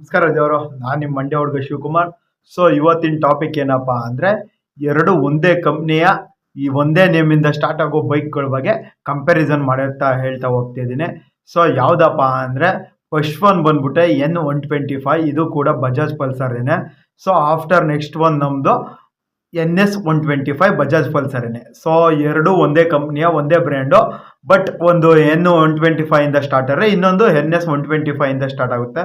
ನಮಸ್ಕಾರ ದೇವರು ನಾನು ನಿಮ್ಮ ಮಂಡ್ಯ ಹುಡುಗ ಶಿವಕುಮಾರ್. ಸೊ ಇವತ್ತಿನ ಟಾಪಿಕ್ ಏನಪ್ಪ ಅಂದರೆ ಎರಡು ಒಂದೇ ಕಂಪ್ನಿಯ ಈ ಒಂದೇ ನೇಮಿಂದ ಸ್ಟಾರ್ಟ್ ಆಗೋ ಬೈಕ್ಗಳ ಬಗ್ಗೆ ಕಂಪ್ಯಾರಿಸನ್ ಮಾಡಿರ್ತಾ ಹೇಳ್ತಾ ಹೋಗ್ತಿದ್ದೀನಿ ಸೊ ಯಾವುದಪ್ಪ ಅಂದರೆ ಫಸ್ಟ್ ಒನ್ ಬಂದ್ಬಿಟ್ಟೆ ಎನ್ ಒನ್ ಟ್ವೆಂಟಿ ಫೈವ್ ಇದು ಕೂಡ ಬಜಾಜ್ ಪಲ್ಸರೇನೆ ಸೊ ಆಫ್ಟರ್ ನೆಕ್ಸ್ಟ್ ಒನ್ ನಮ್ಮದು N S one twenty five Bajaj ಪಲ್ಸರೇನೆ so ಎರಡು ಒಂದೇ ಕಂಪ್ನಿಯ ಒಂದೇ ಬ್ರ್ಯಾಂಡು ಬಟ್ ಒಂದು ಎನ್ ಒನ್ ಟ್ವೆಂಟಿ ಫೈವಿಂದ ಸ್ಟಾರ್ಟ್ ಆದರೆ ಇನ್ನೊಂದು ಎನ್ ಎಸ್ ಒನ್ ಟ್ವೆಂಟಿ ಫೈವಿಂದ ಸ್ಟಾರ್ಟ್ ಆಗುತ್ತೆ.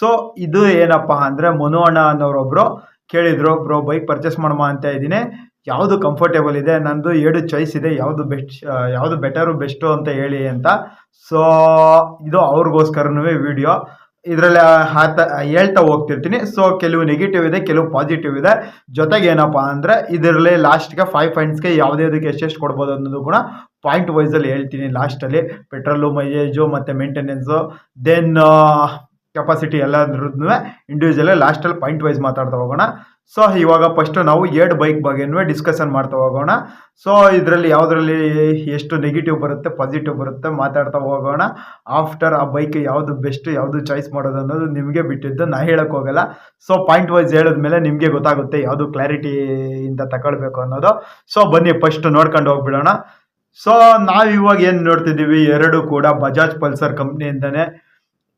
ಸೊ ಇದು ಏನಪ್ಪ ಅಂದರೆ ಮನು ಅಣ್ಣ ಅನ್ನೋರೊಬ್ರು ಕೇಳಿದ್ರು, ಬ್ರೋ ಬೈಕ್ ಪರ್ಚೇಸ್ ಮಾಡಮ್ಮ ಅಂತ ಇದ್ದೀನಿ. ಯಾವುದು ಕಂಫರ್ಟೇಬಲ್ ಇದೆ? ನಂದು ಎರಡು ಚಾಯ್ಸ್ ಇದೆ. ಯಾವುದು ಬೆಸ್ಟ್ ಯಾವುದು ಬೆಟರು ಬೆಸ್ಟು ಅಂತ ಹೇಳಿ ಅಂತ. ಸೊ ಇದು ಅವ್ರಿಗೋಸ್ಕರನೂ ವಿಡಿಯೋ ಇದರಲ್ಲಿ ಹಾತ ಹೇಳ್ತಾ ಹೋಗ್ತಿರ್ತೀನಿ. ಸೊ ಕೆಲವು ನೆಗೆಟಿವ್ ಇದೆ, ಕೆಲವು ಪಾಸಿಟಿವ್ ಇದೆ. ಜೊತೆಗೆ ಏನಪ್ಪ ಅಂದರೆ ಇದರಲ್ಲಿ ಲಾಸ್ಟ್ಗೆ ಫೈವ್ ಪಾಯಿಂಟ್ಸ್ಗೆ ಅದಕ್ಕೆ ಎಷ್ಟೆಷ್ಟು ಕೊಡ್ಬೋದು ಅನ್ನೋದು ಕೂಡ ಪಾಯಿಂಟ್ ವೈಸಲ್ಲಿ ಹೇಳ್ತೀನಿ ಲಾಸ್ಟಲ್ಲಿ ಪೆಟ್ರೋಲು ಮೈಲೇಜು ಮತ್ತು ಮೇಂಟೆನೆನ್ಸು ದೆನ್ ಕೆಪಾಸಿಟಿ ಎಲ್ಲದ್ರದ್ದು ಇಂಡಿವಿಜುವಲ್ ಲಾಸ್ಟಲ್ಲಿ ಪಾಯಿಂಟ್ ವೈಸ್ ಮಾತಾಡ್ತಾ ಹೋಗೋಣ. ಸೊ ಇವಾಗ ಫಸ್ಟು ನಾವು ಎರಡು ಬೈಕ್ ಬಗ್ಗೆನೂ ಡಿಸ್ಕಷನ್ ಮಾಡ್ತಾ ಹೋಗೋಣ. ಸೊ ಇದರಲ್ಲಿ ಯಾವುದರಲ್ಲಿ ಎಷ್ಟು ನೆಗೆಟಿವ್ ಬರುತ್ತೆ ಪಾಸಿಟಿವ್ ಬರುತ್ತೆ ಮಾತಾಡ್ತಾ ಹೋಗೋಣ. ಆಫ್ಟರ್ ಆ ಬೈಕ್ ಯಾವುದು ಬೆಸ್ಟ್ ಯಾವುದು ಚಾಯ್ಸ್ ಮಾಡೋದು ಅನ್ನೋದು ನಿಮಗೆ ಬಿಟ್ಟಿದ್ದು ನಾ ಹೋಗಲ್ಲ. ಸೊ ಪಾಯಿಂಟ್ ವೈಸ್ ಹೇಳಿದ್ಮೇಲೆ ನಿಮಗೆ ಗೊತ್ತಾಗುತ್ತೆ ಯಾವುದು ಕ್ಲಾರಿಟಿಯಿಂದ ತಗೊಳ್ಬೇಕು ಅನ್ನೋದು. ಸೊ ಬನ್ನಿ ಫಸ್ಟ್ ನೋಡ್ಕೊಂಡು ಹೋಗ್ಬಿಡೋಣ. ಸೊ ನಾವು ಇವಾಗ ಏನು ನೋಡ್ತಿದ್ದೀವಿ? ಎರಡು ಕೂಡ ಬಜಾಜ್ ಪಲ್ಸರ್ ಕಂಪ್ನಿಯಿಂದನೇ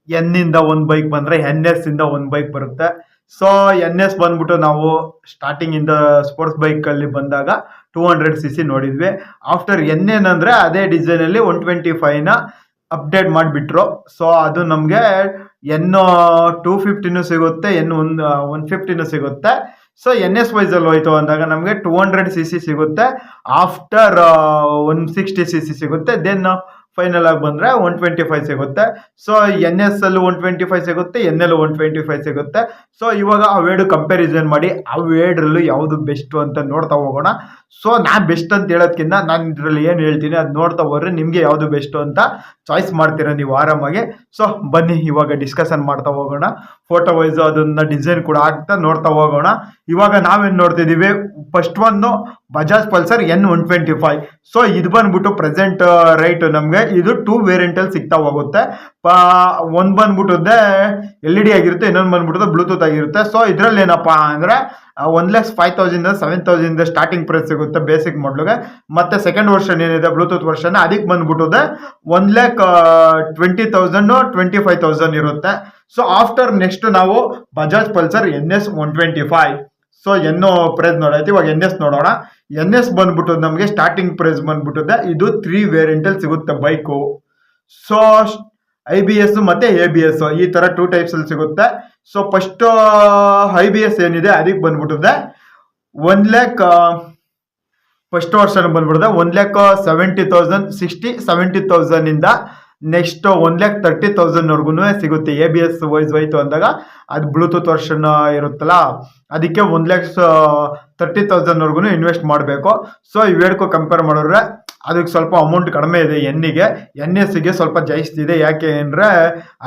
ಎನ್ನಿಂದ ಒಂದು ಬೈಕ್ ಬಂದರೆ ಎನ್ ಎಸ್ ಇಂದ ಒಂದು ಬೈಕ್ ಬರುತ್ತೆ. ಸೊ ಎನ್ ಎಸ್ ಬಂದ್ಬಿಟ್ಟು ನಾವು ಸ್ಟಾರ್ಟಿಂಗಿಂದ ಸ್ಪೋರ್ಟ್ಸ್ ಬೈಕಲ್ಲಿ ಬಂದಾಗ ಟೂ ಹಂಡ್ರೆಡ್ ಸಿ ಸಿ ನೋಡಿದ್ವಿ. ಆಫ್ಟರ್ ಎನ್ ಏನಂದರೆ ಅದೇ ಡಿಸೈನಲ್ಲಿ ಒನ್ ಟ್ವೆಂಟಿ ಫೈವ್ನ ಅಪ್ಡೇಟ್ ಮಾಡಿಬಿಟ್ರು. ಸೊ ಅದು ನಮಗೆ ಎನ್ ಟೂ ಫಿಫ್ಟಿನೂ ಸಿಗುತ್ತೆ, ಎನ್ ಒನ್ ಒನ್ ಫಿಫ್ಟಿನೂ ಸಿಗುತ್ತೆ. ಸೊ ಎನ್ ಎಸ್ ವೈಸಲ್ಲಿ ಹೋಯ್ತು ಅಂದಾಗ ನಮಗೆ ಟೂ ಹಂಡ್ರೆಡ್ ಸಿ ಸಿ ಸಿಗುತ್ತೆ. After one sixty C C ಸಿಗುತ್ತೆ. ದೆನ್ ಫೈನಲ್ ಆಗಿ ಬಂದರೆ ಒನ್ ಟ್ವೆಂಟಿ ಫೈವ್ ಸಿಗುತ್ತೆ. ಸೊ ಎನ್ ಎಸ್ ಅಲ್ಲಿ ಒನ್ ಟ್ವೆಂಟಿ ಫೈವ್ ಸಿಗುತ್ತೆ N L one twenty five ಸಿಗುತ್ತೆ. ಸೊ ಇವಾಗ ಅವೆರಡು ಕಂಪ್ಯಾರಿಸನ್ ಮಾಡಿ ಅವೆರಡರಲ್ಲೂ ಯಾವುದು ಬೆಸ್ಟು ಅಂತ ನೋಡ್ತಾ ಹೋಗೋಣ. ಸೊ ನಾನು ಬೆಸ್ಟ್ ಅಂತ ಹೇಳೋದ್ಕಿಂತ ನಾನು ಇದರಲ್ಲಿ ಏನು ಹೇಳ್ತೀನಿ, ಅದು ನೋಡ್ತಾ ಹೋದ್ರೆ ನಿಮಗೆ ಯಾವುದು ಬೆಸ್ಟು ಅಂತ ಚಾಯ್ಸ್ ಮಾಡ್ತೀರಾ ನೀವು ಆರಾಮಾಗಿ. ಸೊ ಬನ್ನಿ, ಇವಾಗ ಡಿಸ್ಕಷನ್ ಮಾಡ್ತಾ ಹೋಗೋಣ. ಫೋಟೋ ವೈಸ್ ಅದನ್ನ ಡಿಸೈನ್ ಕೂಡ ಆಗ್ತಾ ನೋಡ್ತಾ ಹೋಗೋಣ. ಇವಾಗ ನಾವೇನು ನೋಡ್ತಿದ್ದೀವಿ ಫಸ್ಟ್ ಒಂದು Bajaj Pulsar N one twenty five so ಇದು ಬಂದ್ಬಿಟ್ಟು ಪ್ರೆಸೆಂಟ್ ರೈಟ್ ನಮಗೆ. ಇದು ಟೂ ವೇರಿಯಂಟಲ್ಲಿ ಸಿಗ್ತಾ ಹೋಗುತ್ತೆ. ಒಂದು ಬಂದ್ಬಿಟ್ಟದ್ದೇ ಎಲ್ ಇ ಡಿ ಆಗಿರುತ್ತೆ, ಇನ್ನೊಂದು ಬಂದ್ಬಿಟ್ಟು ಬ್ಲೂಟೂತ್ ಆಗಿರುತ್ತೆ. ಸೊ ಇದರಲ್ಲಿ ಏನಪ್ಪ ಅಂದರೆ one lakhs five thousand seven thousand starting price ಸಿಗುತ್ತೆ ಬೇಸಿಕ್ ಮಾಡ್ಲಿಗೆ ಮತ್ತೆ ಸೆಕೆಂಡ್ ವರ್ಷನ್ ಏನಿದೆ ಬ್ಲೂಟೂತ್ ವರ್ಷನ್ ಅದಕ್ಕೆ ಬಂದ್ಬಿಟ್ಟದೆ one lakh twenty thousand twenty five thousand ಇರುತ್ತೆ. ಸೊ ಆಫ್ಟರ್ ನೆಕ್ಸ್ಟ್ ನಾವು Bajaj Pulsar N S one twenty five so ಎನ್ನು price ನೋಡೈತಿ ಇವಾಗ ಎನ್ ಎಸ್ ನೋಡೋಣ. ಎನ್ ಎಸ್ ಬಂದ್ಬಿಟ್ಟು ನಮಗೆ ಸ್ಟಾರ್ಟಿಂಗ್ ಪ್ರೈಸ್ ಬಂದ್ಬಿಟ್ಟಿದೆ, ಇದು ತ್ರೀ ವೇರಿಯಂಟಲ್ಲಿ ಸಿಗುತ್ತೆ bike so I B S ಮತ್ತೆ ಎ ಬಿ ಎಸ್ ಈ ತರ ಟೂ ಟೈಪ್ಸ್ ಅಲ್ಲಿ ಸಿಗುತ್ತೆ. So first I B S ಏನಿದೆ ಅದಕ್ಕೆ ಬಂದ್ಬಿಟ್ಟಿದೆ. One lakh first version ಬಂದ್ಬಿಡ್ದೆ one lakh seventy thousand sixty seventy thousand ಇಂದ ನೆಕ್ಸ್ಟ್ ಒನ್ ಲ್ಯಾಕ್ ತರ್ಟಿ ತೌಸಂಡ್ವರೆಗೂ ಸಿಗುತ್ತೆ ಎ ಬಿ ಎಸ್ ವೈಸ್ ಹೋಯ್ತು ಅಂದಾಗ. ಅದು ಬ್ಲೂಟೂತ್ ವರ್ಷನ್ ಇರುತ್ತಲ್ಲ. ಅದಕ್ಕೆ ಒನ್ ಲ್ಯಾಕ್ಸ್ ತರ್ಟಿ ತೌಸಂಡ್ವರೆಗೂ ಇನ್ವೆಸ್ಟ್ ಮಾಡಬೇಕು. ಸೊ ಇವೆರಡಕ್ಕೂ ಕಂಪೇರ್ ಮಾಡಿದ್ರೆ ಅದಕ್ಕೆ ಸ್ವಲ್ಪ ಅಮೌಂಟ್ ಕಡಿಮೆ ಇದೆ ಎನ್ನಿಗೆ ಎನ್ಗೆ ಸ್ವಲ್ಪ ಜಾಸ್ತಿ ಇದೆ ಯಾಕೆ ಅಂದರೆ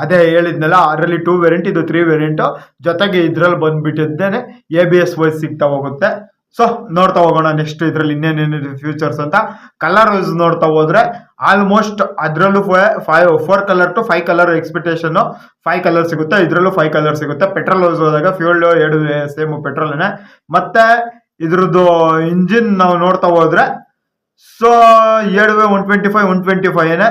ಅದೇ ಹೇಳಿದ್ನಲ್ಲ, ಅದರಲ್ಲಿ ಟೂ ವೇರಿಯಂಟ್ ಇದು ತ್ರೀ ವೇರಿಯಂಟ್ ಜೊತೆಗೆ ಇದರಲ್ಲಿ ಬಂದ್ಬಿಟ್ಟಿದ್ದೇನೆ. ಎ ಬಿ ಎಸ್ ವೈಸ್ ಸಿಗ್ತಾ ಹೋಗುತ್ತೆ. ಸೊ ನೋಡ್ತಾ ಹೋಗೋಣ ನೆಕ್ಸ್ಟ್ ಇದರಲ್ಲಿ ಇನ್ನೇನೇನಿದೆ ಫ್ಯೂಚರ್ಸ್ ಅಂತ. ಕಲರ್ ವೈಸ್ ನೋಡ್ತಾ ಹೋದ್ರೆ ಆಲ್ಮೋಸ್ಟ್ ಅದರಲ್ಲೂ five four colour to five colour expectation five colour ಸಿಗುತ್ತೆ. ಇದರಲ್ಲೂ ಫೈವ್ ಕಲರ್ ಸಿಗುತ್ತೆ. ಪೆಟ್ರೋಲ್ ವೈಸ್ ಹೋದಾಗ ಫ್ಯೂಲ್ ಎರಡು ಸೇಮ್ ಪೆಟ್ರೋಲ್ನೇ ಮತ್ತೆ ಇದ್ರದ್ದು ಇಂಜಿನ್ ನಾವು ನೋಡ್ತಾ ಹೋದ್ರೆ so ಏಳುವೆ one twenty five one twenty five ಏನೇ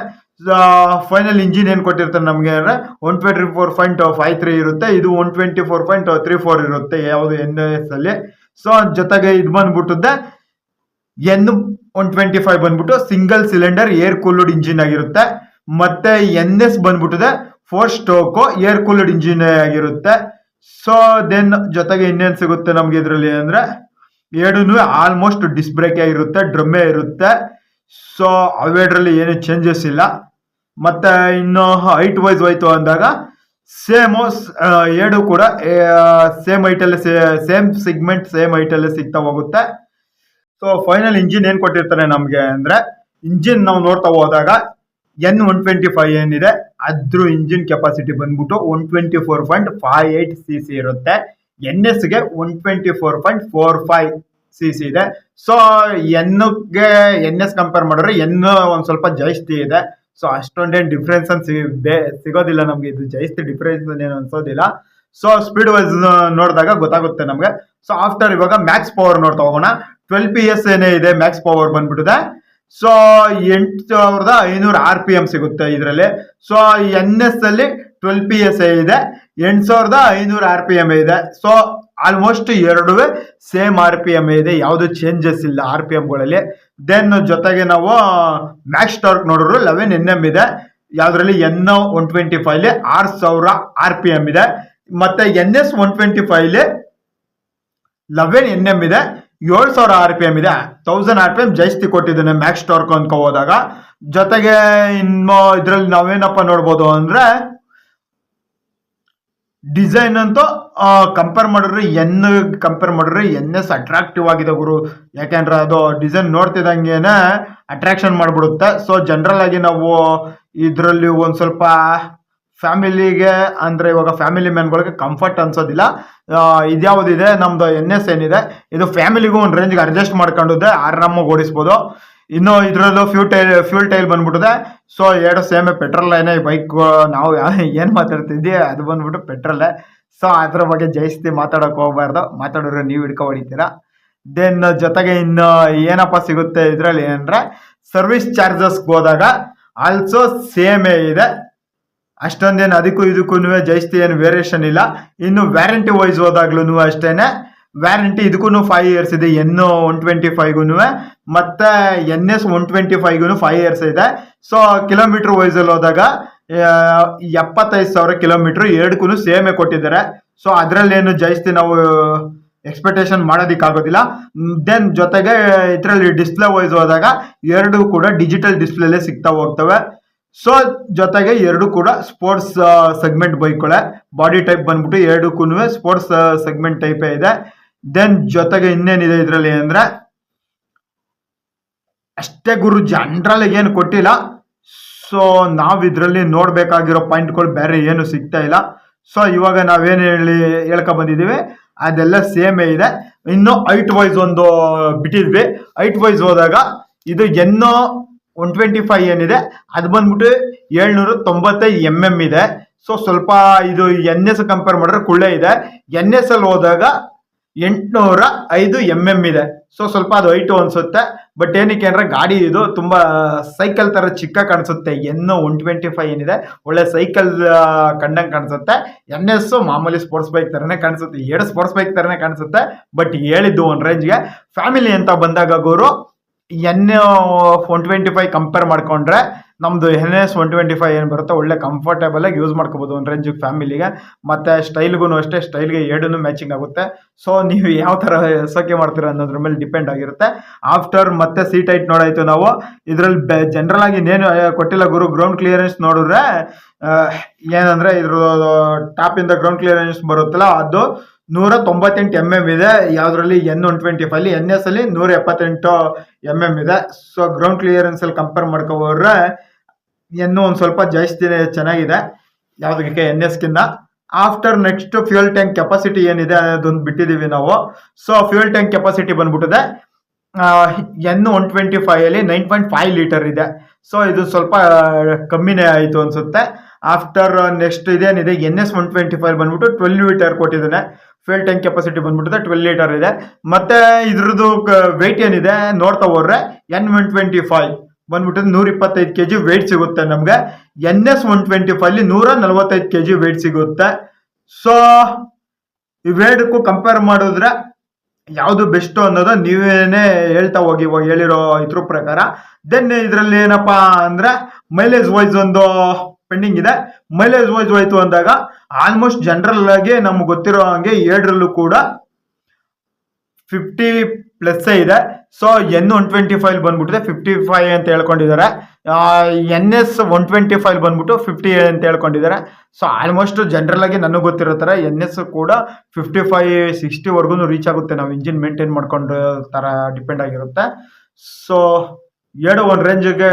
ಫೈನಲ್ ಇಂಜಿನ್ ಏನು ಕೊಟ್ಟಿರ್ತಾರೆ ನಮಗೆ ಅಂದರೆ one twenty four point five three ಇರುತ್ತೆ. ಇದು one twenty four point three four ಇರುತ್ತೆ ಯಾವುದು ಎನ್ ಎಸ್ ಅಲ್ಲಿ. ಸೊ ಜೊತೆಗೆ ಇದು ಬಂದ್ಬಿಟ್ಟದ್ದೆ ಎನ್ ಒನ್ ಟ್ವೆಂಟಿ ಫೈವ್ ಬಂದ್ಬಿಟ್ಟು single cylinder air cooled engine ಆಗಿರುತ್ತೆ. ಮತ್ತೆ ಎನ್ ಎಸ್ ಬಂದ್ಬಿಟ್ಟಿದೆ four stroke air cooled engine ಆಗಿರುತ್ತೆ. ಸೊ ದೆನ್ ಜೊತೆಗೆ ಇನ್ನೇನು ಸಿಗುತ್ತೆ ನಮಗೆ ಇದರಲ್ಲಿ ಅಂದರೆ ಎರಡೂ ಆಲ್ಮೋಸ್ಟ್ ಡಿಸ್ ಬ್ರೇಕೇ ಇರುತ್ತೆ ಡ್ರಮ್ಮೇ ಇರುತ್ತೆ. ಸೊ ಅವೆರಡರಲ್ಲಿ ಏನು ಚೇಂಜಸ್ ಇಲ್ಲ. ಮತ್ತೆ ಇನ್ನು ಹೈಟ್ ವೈಸ್ ಹೋಯ್ತು ಅಂದಾಗ ಸೇಮು ಎರಡು ಕೂಡ ಸೇಮ್ ಹೈಟಲ್ಲೇ ಸೇಮ್ ಸಿಗ್ಮೆಂಟ್ ಸೇಮ್ ಹೈಟಲ್ಲೇ ಸಿಗ್ತಾ ಹೋಗುತ್ತೆ. ಸೊ ಫೈನಲ್ ಇಂಜಿನ್ ಏನು ಕೊಟ್ಟಿರ್ತಾರೆ ನಮಗೆ ಅಂದರೆ ಇಂಜಿನ್ ನಾವು ನೋಡ್ತಾ ಹೋದಾಗ ಎನ್ ಒನ್ ಟ್ವೆಂಟಿ ಫೈವ್ ಏನಿದೆ, ಅದ್ರ ಇಂಜಿನ್ ಕೆಪಾಸಿಟಿ ಬಂದ್ಬಿಟ್ಟು one twenty four point five eight C C ಇರುತ್ತೆ. ಎನ್ ಎಸ್ಗೆ one twenty four point four five C C ಇದೆ. ಸೊ ಎನ್ಗೆ ಎನ್ ಎಸ್ ಕಂಪೇರ್ ಮಾಡಿದ್ರೆ ಎನ್ ಒಂದು ಸ್ವಲ್ಪ ಜಾಸ್ತಿ ಇದೆ. ಸೊ ಅಷ್ಟೊಂದೇನು ಡಿಫ್ರೆನ್ಸ್ ಬೇ, ಸಿಗೋದಿಲ್ಲ ನಮಗೆ. ಇದು ಜಾಸ್ತಿ ಡಿಫ್ರೆನ್ಸ್ ಏನು ಅನ್ಸೋದಿಲ್ಲ. ಸೊ ಸ್ಪೀಡ್ ವೈಸ್ ನೋಡಿದಾಗ ಗೊತ್ತಾಗುತ್ತೆ ನಮಗೆ. ಸೊ ಆಫ್ಟರ್ ಇವಾಗ ಮ್ಯಾಕ್ಸ್ ಪವರ್ ನೋಡ್ತಾ ಹೋಗೋಣ ಟ್ವೆಲ್ ಪಿ ಎಸ್ ಏನೇ ಇದೆ ಮ್ಯಾಕ್ಸ್ ಪವರ್ ಬಂದ್ಬಿಟ್ಟಿದೆ. ಸೊ ಎಂಟು ಸಾವಿರದ ಐನೂರು ಆರ್ ಪಿ ಎಂ ಸಿಗುತ್ತೆ ಇದರಲ್ಲಿ. ಸೊ ಎನ್ ಎಸ್ ಅಲ್ಲಿ ಟ್ವೆಲ್ ಪಿ ಎಸ್ ಇದೆ ಎಂಟು ಸಾವಿರದ ಐನೂರು ಆರ್ ಪಿ ಎಂ ಇದೆ. ಸೊ ಆಲ್ಮೋಸ್ಟ್ ಎರಡು ಸೇಮ್ ಆರ್ ಪಿ ಎಂ ಇದೆ, ಯಾವುದು ಚೇಂಜಸ್ ಇಲ್ಲ ಆರ್ ಪಿ ಎಂಗಳಲ್ಲಿ ದೆನ್ ಜೊತೆಗೆ ನಾವು ಮ್ಯಾಕ್ಸ್ ಟಾರ್ಕ್ ನೋಡಿದ್ರು ಲೆವೆನ್ ಎನ್ ಎಂ ಇದೆ. ಯಾವ್ದ್ರಲ್ಲಿ ಎನ್ ಒನ್ ಟ್ವೆಂಟಿ ಫೈವ್ ಆರು ಸಾವಿರ ಆರ್ ಪಿ ಎಂ ಇದೆ. ಮತ್ತೆ N S one twenty five eleven N M ಇದೆ. ಏಳು ಸಾವಿರ ಆರ್ ಪಿ ಎಂ ಇದೆ. ತೌಸಂಡ್ ಆರ್ ಪಿ ಎಂ ಜಾಸ್ತಿ ಕೊಟ್ಟಿದ್ದಾನೆ ಮ್ಯಾಕ್ಸ್ ಟಾರ್ಕ್ ಹೋದಾಗ. ಜೊತೆಗೆ ಇನ್ನು ಇದ್ರಲ್ಲಿ ನಾವೇನಪ್ಪ ನೋಡ್ಬೋದು ಅಂದ್ರೆ ಡಿಸೈನ್ ಅಂತೂ ಕಂಪೇರ್ ಮಾಡಿದ್ರೆ ಎನ್ ಕಂಪೇರ್ ಮಾಡಿದ್ರೆ ಎನ್ ಎಸ್ ಅಟ್ರಾಕ್ಟಿವ್ ಆಗಿದೆ ಗುರು. ಯಾಕೆಂದ್ರೆ ಅದು ಡಿಸೈನ್ ನೋಡ್ತಿದ್ದಂಗೆನೆ ಅಟ್ರಾಕ್ಷನ್ ಮಾಡಿಬಿಡುತ್ತೆ. ಸೊ ಜನರಲ್ ಆಗಿ ನಾವು ಇದರಲ್ಲಿ ಒಂದು ಸ್ವಲ್ಪ ಫ್ಯಾಮಿಲಿಗೆ, ಅಂದ್ರೆ ಇವಾಗ ಫ್ಯಾಮಿಲಿ ಮ್ಯಾನ್ಗಳಿಗೆ ಕಂಫರ್ಟ್ ಅನ್ಸೋದಿಲ್ಲ. ಇದ್ಯಾವುದಿದೆ? ನಮ್ದು ಎನ್ ಎಸ್ ಏನಿದೆ. ಇದು ಫ್ಯಾಮಿಲಿಗೂ ಒಂದು ರೇಂಜ್ಗೆ ಅಡ್ಜಸ್ಟ್ ಮಾಡ್ಕೊಂಡಿದ್ದೆ ಆರಾಮಾಗಿ ಓಡಿಸ್ಬೋದು. ಇನ್ನು ಇದರಲ್ಲೂ ಫ್ಯೂ ಟೈಲ್ ಫ್ಯೂಲ್ ಟೈಲ್ ಬಂದ್ಬಿಟ್ಟಿದೆ. ಸೊ ಎರಡು ಸೇಮ್ ಪೆಟ್ರೋಲ್ ಏನೇ ಬೈಕ್ ನಾವು ಏನು ಮಾತಾಡ್ತಿದ್ವಿ ಅದು ಬಂದ್ಬಿಟ್ಟು ಪೆಟ್ರೋಲೇ ಸೊ ಅದ್ರ ಬಗ್ಗೆ ಜಯಿಸ್ತಿ ಮಾತಾಡೋಕೆ ಹೋಗ್ಬಾರ್ದು. ಮಾತಾಡಿದ್ರೆ ನೀವು ಹಿಡ್ಕೊ ಹೊಡಿತೀರಾ? ದೆನ್ ಜೊತೆಗೆ ಇನ್ನು ಏನಪ್ಪ ಸಿಗುತ್ತೆ ಇದರಲ್ಲಿ ಏನಂದ್ರೆ ಸರ್ವಿಸ್ ಚಾರ್ಜಸ್ಗೆ ಹೋದಾಗ ಆಲ್ಸೋ ಸೇಮೇ ಇದೆ. ಅಷ್ಟೊಂದೇನು ಅದಕ್ಕೂ ಇದಕ್ಕೂ ಜೈಸ್ತಿ ಏನು ವೇರಿಯೇಷನ್ ಇಲ್ಲ. ಇನ್ನು ವ್ಯಾರಂಟಿ ವೈಸ್ ಹೋದಾಗ್ಲೂ ಅಷ್ಟೇನೆ. ವ್ಯಾರಂಟಿ ಇದಕ್ಕೂ ಫೈವ್ ಇಯರ್ಸ್ ಇದೆ. ಎನ್ ಒನ್ ಟ್ವೆಂಟಿ ಫೈವ್ಗೂ ಮತ್ತೆ ಎನ್ ಎಸ್ ಒನ್ ಟ್ವೆಂಟಿ ಫೈವ್ಗೂ ಫೈವ್ ಇಯರ್ಸ್ ಇದೆ. ಸೊ ಕಿಲೋಮೀಟರ್ ವೈಸಲ್ಲಿ ಹೋದಾಗ ಎಪ್ಪತ್ತೈದು ಸಾವಿರ ಕಿಲೋಮೀಟರ್ ಎರಡಕ್ಕೂ ಸೇಮೇ ಕೊಟ್ಟಿದ್ದಾರೆ. ಸೊ ಅದರಲ್ಲೇನು ಜಾಸ್ತಿ ನಾವು ಎಕ್ಸ್ಪೆಕ್ಟೇಷನ್ ಮಾಡೋದಕ್ಕಾಗೋದಿಲ್ಲ. ದೆನ್ ಜೊತೆಗೆ ಇದರಲ್ಲಿ ಡಿಸ್ಪ್ಲೇ ವೈಸ್ ಹೋದಾಗ, ಎರಡು ಕೂಡ ಡಿಜಿಟಲ್ ಡಿಸ್ಪ್ಲೇಲೇ ಸಿಗ್ತಾ ಹೋಗ್ತವೆ. ಸೊ ಜೊತೆಗೆ ಎರಡು ಕೂಡ ಸ್ಪೋರ್ಟ್ಸ್ ಸೆಗ್ಮೆಂಟ್ ಬೈಕ್ಗಳೇ ಬಾಡಿ ಟೈಪ್ ಬಂದ್ಬಿಟ್ಟು ಎರಡಕ್ಕೂ ಸ್ಪೋರ್ಟ್ಸ್ ಸೆಗ್ಮೆಂಟ್ ಟೈಪೇ ಇದೆ. ದೆನ್ ಜೊತೆಗೆ ಇನ್ನೇನಿದೆ ಇದರಲ್ಲಿ ಅಂದ್ರೆ ಅಷ್ಟೇ ಗುರು ಜನರಲ್ ಏನು ಕೊಟ್ಟಿಲ್ಲ. ಸೊ ನಾವು ಇದರಲ್ಲಿ ನೋಡಬೇಕಾಗಿರೋ ಪಾಯಿಂಟ್ಗಳು ಬೇರೆ ಏನು ಸಿಗ್ತಾ ಇಲ್ಲ. ಸೊ ಇವಾಗ ನಾವೇನು ಹೇಳಿ ಹೇಳ್ಕೊ ಬಂದಿದ್ದೀವಿ. ಅದೆಲ್ಲ ಸೇಮೇ ಇದೆ. ಇನ್ನು ಐಟ್ ವೈಸ್ ಒಂದು ಬಿಟ್ಟಿದ್ವಿ. ಐಟ್ ವೈಸ್ ಹೋದಾಗ ಇದು ಎನ್ನೋ ಒನ್ ಟ್ವೆಂಟಿ ಫೈವ್ ಏನಿದೆ. ಅದು ಬಂದ್ಬಿಟ್ಟು ಏಳ್ನೂರ ತೊಂಬತ್ತೈದು ಎಂ ಎಂ ಇದೆ. ಸೊ ಸ್ವಲ್ಪ ಇದು ಎನ್ ಎಸ್ ಕಂಪೇರ್ ಮಾಡಿದ್ರೆ ಕುಳ್ಳೆ ಇದೆ. ಎನ್ ಎಸ್ ಅಲ್ಲಿ ಹೋದಾಗ ಎಂಟುನೂರ ಐದು ಎಂ ಎಂ ಇದೆ. ಸೊ ಸ್ವಲ್ಪ ಅದು ಐಟು ಅನ್ಸುತ್ತೆ. ಬಟ್ ಏನಕ್ಕೆ ಅಂದರೆ ಗಾಡಿ ಇದು ತುಂಬಾ ಸೈಕಲ್ ತರ ಚಿಕ್ಕ ಕಾಣಿಸುತ್ತೆ. ಎನ್ ಒನ್ ಟ್ವೆಂಟಿ ಫೈವ್ ಏನಿದೆ. ಒಳ್ಳೆ ಸೈಕಲ್ ಕಂಡಂಗೆ ಕಾಣಿಸುತ್ತೆ. ಎನ್ ಎಸ್ ಮಾಮೂಲಿ ಸ್ಪೋರ್ಟ್ಸ್ ಬೈಕ್ ತರನೇ ಕಾಣಿಸುತ್ತೆ. ಎರಡು ಸ್ಪೋರ್ಟ್ಸ್ ಬೈಕ್ ತರನೇ ಕಾಣಿಸುತ್ತೆ. ಬಟ್ ಹೇಳಿದ್ದು ಒಂದು ರೇಂಜ್ಗೆ ಫ್ಯಾಮಿಲಿ ಅಂತ ಬಂದಾಗ ಗುರು N one twenty five compare ಮಾಡ್ಕೊಂಡ್ರೆ ನಮ್ದು N S one twenty five ಏನು ಬರುತ್ತೆ ಒಳ್ಳೆ ಕಂಫರ್ಟೇಬಲ್ ಆಗಿ ಯೂಸ್ ಮಾಡ್ಕೋಬೋದು ಒಂದು ರೇಂಜಿಗೆ ಫ್ಯಾಮಿಲಿಗೆ ಮತ್ತೆ ಸ್ಟೈಲ್ಗೂ ಅಷ್ಟೇ ಸ್ಟೈಲ್ಗೆ ಎರಡು ಮ್ಯಾಚಿಂಗ್ ಆಗುತ್ತೆ. ಸೊ ನೀವು ಯಾವ ಥರ ಸೋಕೆ ಮಾಡ್ತೀರ ಅನ್ನೋದ್ರ ಮೇಲೆ ಡಿಪೆಂಡ್ ಆಗಿರುತ್ತೆ. ಆಫ್ಟರ್ ಮತ್ತೆ ಸೀಟ್ ಹೈಟ್ ನೋಡಾಯ್ತು ನಾವು. ಇದರಲ್ಲಿ ಬೆ ಜನರಲ್ ಆಗಿ ಇನ್ನೇನು ಕೊಟ್ಟಿಲ್ಲ ಗುರು ಗ್ರೌಂಡ್ ಕ್ಲಿಯರೆನ್ಸ್ ನೋಡಿದ್ರೆ ಏನಂದ್ರೆ ಇದ್ರ ಟಾಪ್ ಇಂದ ಗ್ರೌಂಡ್ ಕ್ಲಿಯರೆನ್ಸ್ ಬರುತ್ತಲ್ಲ, ಅದು ನೂರ ತೊಂಬತ್ತೆಂಟು ಎಂ ಎಂ ಇದೆ. ಯಾವ್ದ್ರಲ್ಲಿ N one twenty five N S ಅಲ್ಲಿ ನೂರ ಎಪ್ಪತ್ತೆಂಟು ಎಂ ಎಂ ಇದೆ. ಸೊ ಗ್ರೌಂಡ್ ಕ್ಲಿಯರೆನ್ಸ್ ಅಲ್ಲಿ ಕಂಪೇರ್ ಮಾಡ್ಕೋಬೋದ್ರೆ ಎನ್ನು ಒಂದು ಸ್ವಲ್ಪ ಜಾಸ್ತಿ ಚೆನ್ನಾಗಿದೆ. ಯಾವುದಕ್ಕೆ N ಎಸ್ಗಿಂತ after next fuel tank capacity ಏನಿದೆ, ಅದೊಂದು ಬಿಟ್ಟಿದ್ದೀವಿ ನಾವು. ಸೊ ಫ್ಯೂಯಲ್ ಟ್ಯಾಂಕ್ ಕೆಪಾಸಿಟಿ ಬಂದ್ಬಿಟ್ಟಿದೆ. ಎನ್ ಒನ್ ಟ್ವೆಂಟಿ ಫೈವ್ ಅಲ್ಲಿ ನೈನ್ ಪಾಯಿಂಟ್ ಫೈವ್ ಲೀಟರ್ ಇದೆ. ಸೊ ಇದು ಸ್ವಲ್ಪ ಕಮ್ಮಿನೇ ಆಯಿತು ಅನ್ಸುತ್ತೆ. After next ಇದೇನಿದೆ N S one twenty five ಬಂದ್ಬಿಟ್ಟು ಟ್ವೆಲ್ ಲೀಟರ್ ಕೊಟ್ಟಿದ್ದಾನೆ. ಫ್ಯೂಯಲ್ ಟ್ಯಾಂಕ್ ಕೆಪಾಸಿಟಿ ಬಂದ್ಬಿಟ್ಟಿದೆ ಟ್ವೆಲ್ ಲೀಟರ್ ಇದೆ. ಮತ್ತೆ ಇದ್ರದ್ದು ವೆಯ್ಟ್ ಏನಿದೆ, ನೋಡ್ತಾ ಹೋದ್ರೆ ಎನ್ ಒನ್ ಟ್ವೆಂಟಿ ಫೈವ್ ಬಂದ್ಬಿಟ್ಟು ನೂರ ಇಪ್ಪತ್ತೈದು ಕೆ ಜಿ ವೆಯ್ಟ್ ಸಿಗುತ್ತೆ ನಮಗೆ. N S one twenty five ನೂರ ನಲವತ್ತೈದು ಕೆ ಜಿ ವೆಯ್ಟ್ ಸಿಗುತ್ತೆ. ಸೊ ಇವೆರಡಕ್ಕೂ ಕಂಪೇರ್ ಮಾಡಿದ್ರೆ ಯಾವುದು ಬೆಸ್ಟ್ ಅನ್ನೋದು ನೀವೇನೇ ಹೇಳ್ತಾ ಹೋಗಿ, ಇವಾಗ ಹೇಳಿರೋ ಇದ್ರ ಪ್ರಕಾರ. ದೆನ್ ಇದರಲ್ಲಿ ಏನಪ್ಪಾ ಅಂದ್ರೆ ಮೈಲೇಜ್ ವೈಸ್ ಒಂದು ಪೆಂಡಿಂಗ್ ಇದೆ. ಮೈಲೇಜ್ ವೈಸ್ ಹೋಯ್ತು ಅಂದಾಗ ಆಲ್ಮೋಸ್ಟ್ ಜನರಲ್ ಆಗಿ ನಮ್ಗೆ ಗೊತ್ತಿರೋ ಹಂಗೆ ಎರಡರಲ್ಲೂ ಕೂಡ ಫಿಫ್ಟಿ ಪ್ಲಸ್ ಇದೆ. So N one twenty five ಬಂದ್ಬಿಟ್ಟಿದೆ. ಫಿಫ್ಟಿ ಫೈವ್ ಅಂತ ಹೇಳ್ಕೊಂಡಿದ್ದಾರೆ. N S one twenty five ಬಂದ್ಬಿಟ್ಟು ಫಿಫ್ಟಿ ಅಂತ ಹೇಳ್ಕೊಂಡಿದ್ದಾರೆ. ಸೊ ಆಲ್ಮೋಸ್ಟ್ ಜನರಲ್ ಆಗಿ ನನಗೆ ಗೊತ್ತಿರೋ ಥರ ಎನ್ ಎಸ್ ಕೂಡ ಫಿಫ್ಟಿ ಫೈವ್ ಸಿಕ್ಸ್ಟಿವರೆಗೂ ರೀಚ್ ಆಗುತ್ತೆ. ನಾವು ಇಂಜಿನ್ ಮೇಂಟೈನ್ ಮಾಡ್ಕೊಂಡು ಥರ ಡಿಪೆಂಡ್ ಆಗಿರುತ್ತೆ. ಸೊ ಎರಡು ಒಂದು ರೇಂಜಿಗೆ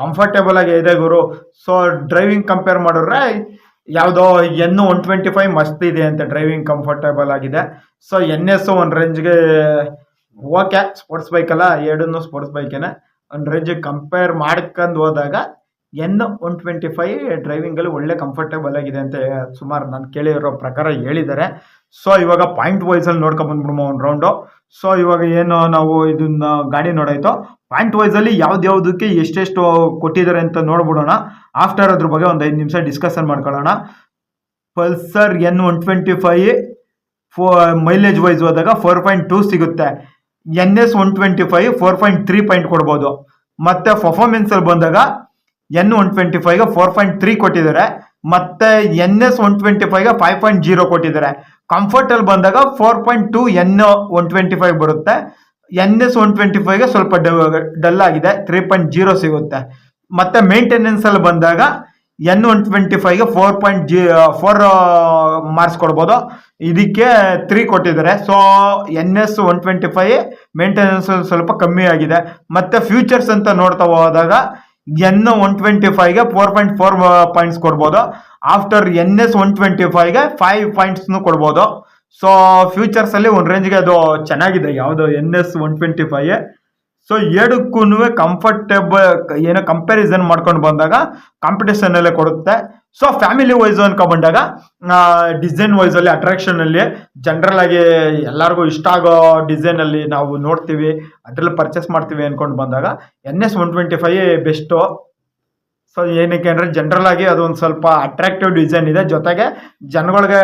ಕಂಫರ್ಟೇಬಲ್ ಆಗಿ ಇದೆ ಗುರು. ಸೊ ಡ್ರೈವಿಂಗ್ ಕಂಪೇರ್ ಮಾಡಿದ್ರೆ ಯಾವುದೋ ಎನ್ ಒನ್ ಟ್ವೆಂಟಿ ಫೈವ್ ಮಸ್ತ್ ಇದೆ ಅಂತ ಡ್ರೈವಿಂಗ್ ಕಂಫರ್ಟೇಬಲ್ ಆಗಿದೆ. ಸೊ ಎನ್ ಎಸ್ ಒಂದು ರೇಂಜ್ಗೆ ಓಕೆ. ಸ್ಪೋರ್ಟ್ಸ್ ಬೈಕ್ ಅಲ್ಲ, ಎರಡನ್ನೂ ಸ್ಪೋರ್ಟ್ಸ್ ಬೈಕೇನೆ ಒಂದು ರೇಂಜಿಗೆ ಕಂಪೇರ್ ಮಾಡ್ಕೊಂಡು ಹೋದಾಗ ಎನ್ ಒನ್ ಟ್ವೆಂಟಿ ಫೈ ಡ್ರೈವಿಂಗಲ್ಲಿ ಒಳ್ಳೆ ಕಂಫರ್ಟೇಬಲ್ ಆಗಿದೆ ಅಂತ ಸುಮಾರು ನಾನು ಕೇಳಿರೋ ಪ್ರಕಾರ ಹೇಳಿದ್ದಾರೆ. ಸೊ ಇವಾಗ ಪಾಯಿಂಟ್ ವೈಸಲ್ಲಿ ನೋಡ್ಕೊಂಡು ಬಂದ್ಬಿಡೋಣ ಒಂದು ರೌಂಡು ಸೊ ಇವಾಗ ಏನು ನಾವು ಇದನ್ನ ಗಾಡಿ ನೋಡಾಯ್ತು. ಪಾಯಿಂಟ್ ವೈಸಲ್ಲಿ ಯಾವ್ದ್ಯಾವ್ದಕ್ಕೆ ಎಷ್ಟೆಷ್ಟು ಕೊಟ್ಟಿದ್ದಾರೆ ಅಂತ ನೋಡ್ಬಿಡೋಣ. ಆಫ್ಟರ್ ಅದ್ರ ಬಗ್ಗೆ ಒಂದು ಐದು ನಿಮಿಷ ಡಿಸ್ಕಷನ್ ಮಾಡ್ಕೊಳ್ಳೋಣ. Pulsar N one twenty five four mileage wise ಹೋದಾಗ ಫೋರ್ ಪಾಯಿಂಟ್ ಟೂ ಸಿಗುತ್ತೆ. N S one twenty five four point three point ಕೊಡ್ಬೋದು. ಮತ್ತೆ ಪರ್ಫಾರ್ಮೆನ್ಸಲ್ಲಿ ಬಂದಾಗ N one twenty five four point three ಕೊಟ್ಟಿದ್ದಾರೆ. ಮತ್ತೆ N S one twenty five five point zero ಕೊಟ್ಟಿದ್ದಾರೆ. ಕಂಫರ್ಟಲ್ಲಿ ಬಂದಾಗ four point two N one twenty five ಬರುತ್ತೆ. ಎನ್ ಎಸ್ ಒನ್ ಟ್ವೆಂಟಿ ಫೈವ್ಗೆ ಸ್ವಲ್ಪ ಡಲ್ ಆಗಿದೆ. ತ್ರೀ ಪಾಯಿಂಟ್ ಜೀರೋ ಸಿಗುತ್ತೆ. ಮತ್ತೆ ಮೇಂಟೆನೆನ್ಸ್ ಅಲ್ಲಿ ಬಂದಾಗ N one twenty ಫೈವ್ಗೆ four point G four marks ಕೊಡ್ಬೋದು. ಇದಕ್ಕೆ ತ್ರೀ ಕೊಟ್ಟಿದ್ದಾರೆ. So N S one twenty five maintenance ಸ್ವಲ್ಪ ಕಮ್ಮಿ ಆಗಿದೆ. ಮತ್ತೆ ಫ್ಯೂಚರ್ಸ್ ಅಂತ ನೋಡ್ತಾ ಹೋದಾಗ ಎನ್ ಒನ್ ಟ್ವೆಂಟಿ ಫೈವ್ಗೆ ಫೋರ್ ಪಾಯಿಂಟ್ ಫೋರ್ ಪಾಯಿಂಟ್ಸ್ ಕೊಡ್ಬೋದು. After N S one twenty ಫೈವ್ಗೆ five ಪಾಯಿಂಟ್ಸ್ನು ಕೊಡ್ಬೋದು. ಸೊ ಫ್ಯೂಚರ್ಸಲ್ಲಿ ಒಂದು ರೇಂಜ್ಗೆ ಅದು ಚೆನ್ನಾಗಿದೆ. ಯಾವುದು N S one twenty five so ಎರಡಕ್ಕೂ ಕಂಫರ್ಟೇಬಲ್ ಏನೋ ಕಂಪ್ಯಾರಿಸನ್ ಮಾಡ್ಕೊಂಡು ಬಂದಾಗ ಕಾಂಪಿಟೇಷನ್ ಅಲ್ಲೇ ಕೊಡುತ್ತೆ. ಸೊ ಫ್ಯಾಮಿಲಿ ವೈಸ್ ಅನ್ಕೊಂಡ್ಬಂದಾಗ ಡಿಸೈನ್ ವೈಸ್ ಅಲ್ಲಿ ಅಟ್ರಾಕ್ಷನ್ ಅಲ್ಲಿ ಜನರಲ್ ಆಗಿ ಎಲ್ಲರಿಗೂ ಇಷ್ಟ ಆಗೋ ಡಿಸೈನ್ ಅಲ್ಲಿ ನಾವು ನೋಡ್ತೀವಿ, ಅದ್ರಲ್ಲಿ ಪರ್ಚೇಸ್ ಮಾಡ್ತೀವಿ ಅನ್ಕೊಂಡು ಬಂದಾಗ N S one twenty five best so ಏನಕ್ಕೆ ಅಂದರೆ ಜನರಲ್ ಆಗಿ ಅದೊಂದು ಸ್ವಲ್ಪ ಅಟ್ರಾಕ್ಟಿವ್ ಡಿಸೈನ್ ಇದೆ. ಜೊತೆಗೆ ಜನಗಳಿಗೆ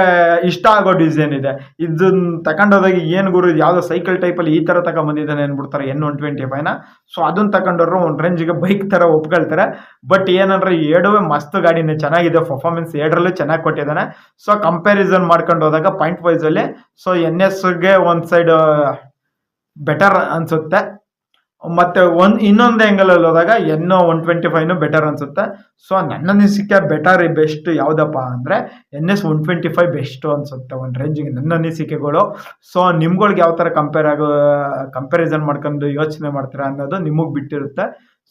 ಇಷ್ಟ ಆಗೋ ಡಿಸೈನ್ ಇದೆ. ಇದನ್ನ ತಗೊಂಡೋದಾಗ ಏನು ಗುರು ಯಾವುದೋ ಸೈಕಲ್ ಟೈಪಲ್ಲಿ ಈ ಥರ ತಗೊಂಬಂದಿದ್ದಾನೆ ಅಂದ್ಬಿಡ್ತಾರೆ ಎನ್ ಒನ್ ಟ್ವೆಂಟಿ ಫೈವ್ನ ಸೊ ಅದನ್ನ ತಗೊಂಡವ್ರು ಒಂದು ರೇಂಜಿಗೆ ಬೈಕ್ ಥರ ಒಪ್ಕೊಳ್ತಾರೆ. ಬಟ್ ಏನಂದ್ರೆ ಎರಡುವೆ ಮಸ್ತ್ ಗಾಡಿನೇ ಚೆನ್ನಾಗಿದೆ. ಪರ್ಫಾರ್ಮೆನ್ಸ್ ಎರಡರಲ್ಲೂ ಚೆನ್ನಾಗಿ ಕೊಟ್ಟಿದ್ದಾನೆ. ಸೊ ಕಂಪ್ಯಾರಿಸನ್ ಮಾಡ್ಕೊಂಡು ಹೋದಾಗ ಪಾಯಿಂಟ್ ವೈಸಲ್ಲಿ ಸೊ ಎನ್ ಎಸ್ಗೆ ಒಂದು ಸೈಡ್ ಬೆಟರ್ ಅನಿಸುತ್ತೆ. ಮತ್ತೆ ಒಂದು ಇನ್ನೊಂದು ಆ್ಯಂಗಲಲ್ಲಿ ಹೋದಾಗ ಎನ್ನೋ ಒನ್ ಟ್ವೆಂಟಿ ಫೈವ್ನು ಬೆಟರ್ ಅನಿಸುತ್ತೆ. ಸೊ ನನ್ನ ಅನಿಸಿಕೆ ಬೆಟರ್ ಬೆಸ್ಟ್ ಯಾವುದಪ್ಪ ಅಂದರೆ N S one twenty five best ಅನಿಸುತ್ತೆ ಒಂದು ರೇಂಜಿಗೆ ನನ್ನ ಅನಿಸಿಕೆಗಳು ಸೊ ನಿಮ್ಗಳಿಗೆ ಯಾವ ಥರ ಕಂಪೇರ್ ಆಗೋ ಕಂಪ್ಯಾರಿಸನ್ ಮಾಡ್ಕೊಂಡು ಯೋಚನೆ ಮಾಡ್ತೀರಾ ಅನ್ನೋದು ನಿಮಗೆ ಬಿಟ್ಟಿರುತ್ತೆ.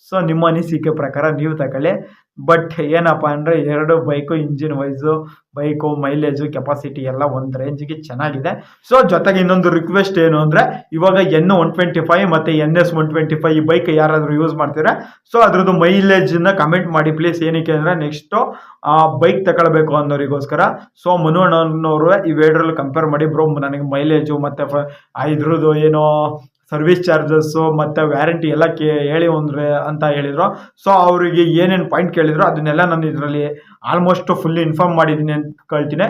ಸೊ ನಿಮ್ಮ ಅನಿಸಿಕೆ ಪ್ರಕಾರ ನೀವು ತಗೊಳ್ಳಿ. ಬಟ್ ಏನಪ್ಪ ಅಂದರೆ ಎರಡು bike engine wise bike mileage capacity ಎಲ್ಲ ಒಂದು ರೇಂಜಿಗೆ ಚೆನ್ನಾಗಿದೆ. ಸೊ ಜೊತೆಗೆ ಇನ್ನೊಂದು ರಿಕ್ವೆಸ್ಟ್ ಏನು ಅಂದರೆ, ಇವಾಗ ಎನ್ ಒನ್ ಟ್ವೆಂಟಿ ಫೈವ್ ಮತ್ತು N S one twenty five ಈ ಬೈಕ್ ಯಾರಾದರೂ ಯೂಸ್ ಮಾಡ್ತೀರಾ? ಸೊ ಅದ್ರದ್ದು ಮೈಲೇಜನ್ನು ಕಮೆಂಟ್ ಮಾಡಿ ಪ್ಲೀಸ್ ಏನಕ್ಕೆ ಅಂದರೆ ನೆಕ್ಸ್ಟು ಬೈಕ್ ತಗೊಳ್ಬೇಕು ಅನ್ನೋರಿಗೋಸ್ಕರ. ಸೊ ಮನು ಅಣ್ಣನವರು ಇವೆರಡರಲ್ಲಿ ಕಂಪೇರ್ ಮಾಡಿ. ಬ್ರೋ, ನನಗೆ ಮೈಲೇಜು ಮತ್ತು ಇದ್ರದ್ದು ಏನೋ ಸರ್ವಿಸ್ ಚಾರ್ಜಸ್ಸು ಮತ್ತು ವ್ಯಾರಂಟಿ ಎಲ್ಲ ಕೇ ಹೇಳಿ ಒಂದ್ರೆ ಅಂತ ಹೇಳಿದರು. ಸೊ ಅವರಿಗೆ ಏನೇನು ಪಾಯಿಂಟ್ ಕೇಳಿದ್ರು ಅದನ್ನೆಲ್ಲ ನಾನು ಇದರಲ್ಲಿ ಆಲ್ಮೋಸ್ಟ್ ಫುಲ್ ಇನ್ಫಾರ್ಮ್ ಮಾಡಿದ್ದೀನಿ ಅಂತ ಕೇಳ್ತೀನಿ.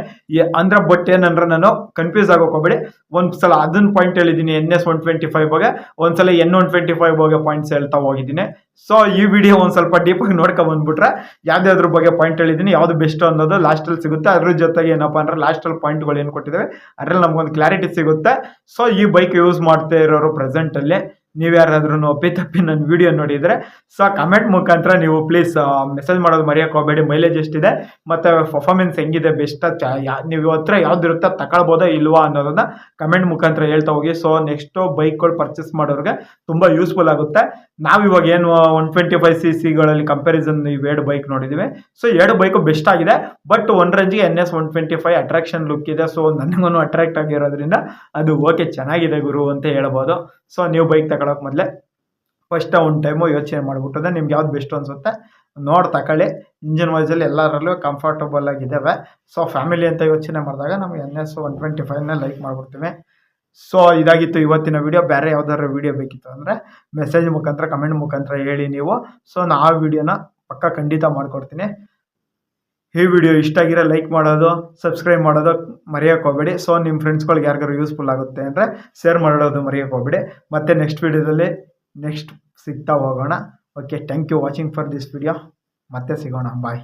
ಅಂದರೆ ಬಟ್ ಏನಂದ್ರೆ ನಾನು ಕನ್ಫ್ಯೂಸ್ ಆಗೋಕೋಬೇಡಿ ಒಂದು ಸಲ ಅದನ್ನ ಪಾಯಿಂಟ್ ಹೇಳಿದ್ದೀನಿ N S one twenty five ಬಗ್ಗೆ ಒಂದು ಸಲ ಎನ್ ಒನ್ ಟ್ವೆಂಟಿ ಫೈವ್ ಬಗ್ಗೆ ಪಾಯಿಂಟ್ಸ್ ಹೇಳ್ತಾ ಹೋಗಿದ್ದೀನಿ. ಸೊ ಈ ವಿಡಿಯೋ ಒಂದು ಸ್ವಲ್ಪ ಡೀಪಾಗಿ ನೋಡ್ಕೊ ಬಂದ್ಬಿಟ್ರೆ ಯಾವ್ದಾದ್ರ ಬಗ್ಗೆ ಪಾಯಿಂಟ್ ಹೇಳಿದ್ದೀನಿ, ಯಾವುದು ಬೆಸ್ಟ್ ಅನ್ನೋದು ಲಾಸ್ಟಲ್ಲಿ ಸಿಗುತ್ತೆ. ಅದ್ರ ಜೊತೆಗೆ ಏನಪ್ಪ ಅಂದ್ರೆ ಲಾಸ್ಟಲ್ಲಿ ಪಾಯಿಂಟ್ಗಳು ಏನು ಕೊಟ್ಟಿದ್ದಾವೆ. ಅದರಲ್ಲಿ ನಮಗೊಂದು ಕ್ಲಾರಿಟಿ ಸಿಗುತ್ತೆ. ಸೊ ಈ ಬೈಕ್ ಯೂಸ್ ಮಾಡ್ತಾ ಇರೋರು ಪ್ರೆಸೆಂಟಲ್ಲಿ ನೀವು ಯಾರಾದ್ರೂ ತಪ್ಪಿ ನನ್ನ ವಿಡಿಯೋ ನೋಡಿದರೆ ಸೊ ಕಮೆಂಟ್ ಮುಖಾಂತರ ನೀವು ಪ್ಲೀಸ್ ಮೆಸೇಜ್ ಮಾಡೋದು ಮರೆಯೋಕೆ ಹೋಗಬೇಡಿ ಮೈಲೇಜ್ ಎಷ್ಟಿದೆ, ಮತ್ತು ಪರ್ಫಾರ್ಮೆನ್ಸ್ ಹೆಂಗಿದೆ ಬೆಸ್ಟ್ ನೀವು ಹತ್ರ ಯಾವ್ದಿರುತ್ತೆ ತಗೊಳ್ಬೋದಾ ಇಲ್ವಾ ಅನ್ನೋದನ್ನ ಕಮೆಂಟ್ ಮುಖಾಂತರ ಹೇಳ್ತಾ ಹೋಗಿ. ಸೊ ನೆಕ್ಸ್ಟು ಬೈಕ್ಗಳು ಪರ್ಚೇಸ್ ಮಾಡೋರಿಗೆ ತುಂಬ ಯೂಸ್ಫುಲ್ ಆಗುತ್ತೆ. ನಾವು ಇವಾಗ ಏನು ಒನ್ ಟ್ವೆಂಟಿ ಫೈವ್ ಸಿ ಸಿಗಳಲ್ಲಿ ಕಂಪ್ಯಾರಿಸನ್ ಎರಡು ಬೈಕ್ ನೋಡಿದ್ದೀವಿ ಸೊ ಎರಡು ಬೈಕು ಬೆಸ್ಟ್ ಆಗಿದೆ but one ರೇಂಜ್ಗೆ N S one twenty five attraction look ಇದೆ. ಸೊ ನನಗೂ ಅಟ್ರಾಕ್ಟ್ ಆಗಿರೋದ್ರಿಂದ ಅದು ಓಕೆ ಚೆನ್ನಾಗಿದೆ ಗುರು ಅಂತ ಹೇಳ್ಬೋದು. ಸೊ ನೀವು ಬೈಕ್ ತಗೊಳಕ್ಕೆ ಮೊದಲೇ ಫಸ್ಟ್ ಒಂದು ಟೈಮು ಯೋಚನೆ ಮಾಡಿಬಿಟ್ಟದೆ, ನಿಮ್ಗೆ ಯಾವ್ದು ಬೆಸ್ಟ್ ಅನಿಸುತ್ತೆ ನೋಡಿ ತಗೊಳ್ಳಿ ಇಂಜಿನ್ ವೈಸಲ್ಲಿ ಎಲ್ಲರಲ್ಲೂ ಕಂಫರ್ಟಬಲ್ ಆಗಿದ್ದಾವೆ ಸೊ ಫ್ಯಾಮಿಲಿ ಅಂತ ಯೋಚನೆ ಮಾಡಿದಾಗ ನಮಗೆ ಎನ್ ಎಸ್ ಒನ್ ಟ್ವೆಂಟಿ ಫೈವ್ನ ಲೈಕ್ ಮಾಡಿಬಿಡ್ತೀವಿ. ಸೊ ಇದಾಗಿತ್ತು ಇವತ್ತಿನ ವಿಡಿಯೋ ಬೇರೆ ಯಾವ್ದಾದ್ರು ವಿಡಿಯೋ ಬೇಕಿತ್ತು ಅಂದರೆ ಮೆಸೇಜ್ ಮುಖಾಂತರ ಕಮೆಂಟ್ ಮುಖಾಂತರ ಹೇಳಿ ನೀವು. ಸೊ ನಾ ಆ ವಿಡಿಯೋನ ಪಕ್ಕ ಖಂಡಿತ ಮಾಡಿಕೊಡ್ತೀನಿ. ಈ ವಿಡಿಯೋ ಇಷ್ಟ ಆಗಿರೋ ಲೈಕ್ ಮಾಡೋದು ಸಬ್ಸ್ಕ್ರೈಬ್ ಮಾಡೋದು ಮರೆಯೋಕೆ ಹೋಗ್ಬೇಡಿ ಸೊ ನಿಮ್ಮ ಫ್ರೆಂಡ್ಸ್ಗಳಿಗೆ ಯಾರಿಗಾರು ಯೂಸ್ಫುಲ್ ಆಗುತ್ತೆ ಅಂದರೆ ಶೇರ್ ಮಾಡೋದು ಮರೆಯೋಕೆ ಹೋಗ್ಬೇಡಿ ಮತ್ತು ನೆಕ್ಸ್ಟ್ ವಿಡಿಯೋದಲ್ಲಿ ನೆಕ್ಸ್ಟ್ ಸಿಗ್ತಾ ಹೋಗೋಣ. Okay thank you watching for this video ಮತ್ತೆ ಸಿಗೋಣ. ಬಾಯ್